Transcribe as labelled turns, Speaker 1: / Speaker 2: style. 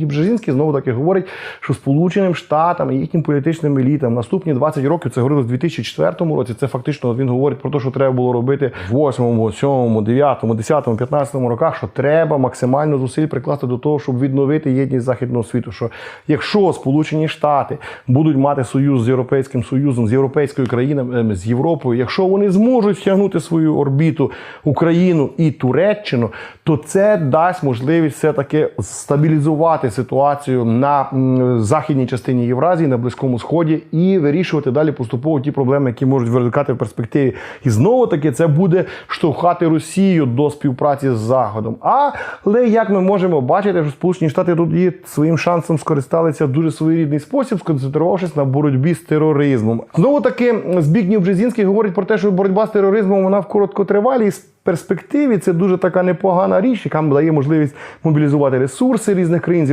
Speaker 1: І Бжезінський знову таки говорить, що Сполученим Штатам і їхнім політичним елітам наступні 20 років це говорилось в 2004 році. Це фактично він говорить про те, що треба було робити в 8, 7, 9, 10, 15 роках, що треба максимально зусиль прикласти до того, щоб відновити єдність західного світу. Що якщо Сполучені Штати будуть мати союз з Європейським Союзом, з європейською країнами, ем, з Європою, якщо вони зможуть втягнути свою орбіту Україну і Туреччину, то це дасть можливість все таки стабілізувати ситуацію на західній частині Євразії, на Близькому Сході і вирішувати далі поступово ті проблеми, які можуть виникати в перспективі. І знову таки це буде штовхати Росію до співпраці з Заходом. Але як ми можемо бачити, що Сполучені Штати тут є своїм шансом скористалися в дуже своєрідний спосіб, сконцентрувавшись на боротьбі з тероризмом. Знову таки Збігнів Бжезінський говорить про те, що боротьба з тероризмом вона в короткотривалій перспективі це дуже така непогана річ, яка дає можливість мобілізувати ресурси різних країн.